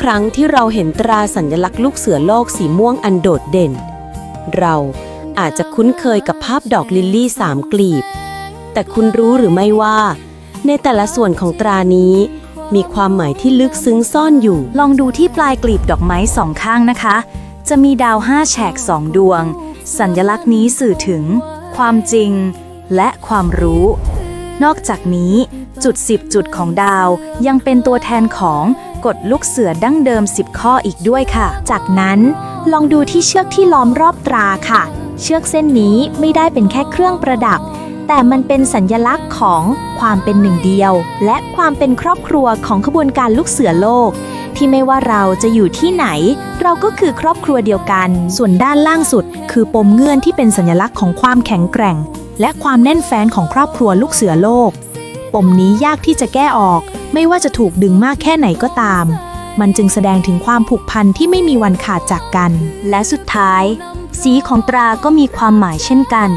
ครั้งที่เราเห็นตราสัญลักษณ์ลูกเสือโลกสีม่วงอันโดดเด่น เราอาจจะคุ้นเคยกับภาพดอกลิลลี่สามกลีบ แต่คุณรู้หรือไม่ว่า ในแต่ละส่วนของตรานี้ มีความหมายที่ลึกซึ้งซ่อนอยู่ ลองดูที่ปลายกลีบดอกไม้สองข้างนะคะ จะมีดาวห้าแฉกสองดวง สัญลักษณ์นี้สื่อถึง ความจริง และความรู้ นอกจากนี้จุด10จุดของดาวยังเป็นตัวแทนของ กฎลูกเสือดั้งเดิม 10 ข้ออีกด้วยค่ะ จากนั้นลองดูที่เชือกที่ล้อมรอบตราค่ะ เชือกเส้นนี้ไม่ได้เป็นแค่เครื่องประดับ แต่มันเป็นสัญญลักษณ์ของความเป็นหนึ่งเดียว และความเป็นครอบครัวของขบวนการลูกเสือโลก ที่ไม่ว่าเราจะอยู่ที่ไหน เราก็คือครอบครัวเดียวกัน ส่วนด้านล่างสุด คือปมเงื่อนที่เป็นสัญลักษณ์ของความแข็งแกร่ง และความแน่นแฟ้นของครอบครัวลูกเสือโลก ปมนี้ยากที่จะแก้ออก ไม่ว่าจะถูกดึงมากแค่ไหนก็ตาม มันจึงแสดงถึงความผูกพันที่ไม่มีวันขาดจากกัน และสุดท้าย สีของตราก็มีความหมายเช่นกัน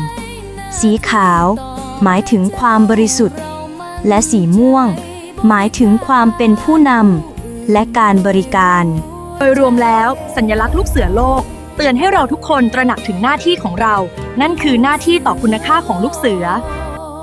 สีขาว หมายถึงความบริสุทธิ์ และสีม่วง หมายถึงความเป็นผู้นำและการบริการ โดยรวมแล้วสัญลักษณ์ลูกเสือโลก เตือนให้เราทุกคนตระหนักถึงหน้าที่ของเรา นั่นคือหน้าที่ต่อคุณค่าของลูกเสือ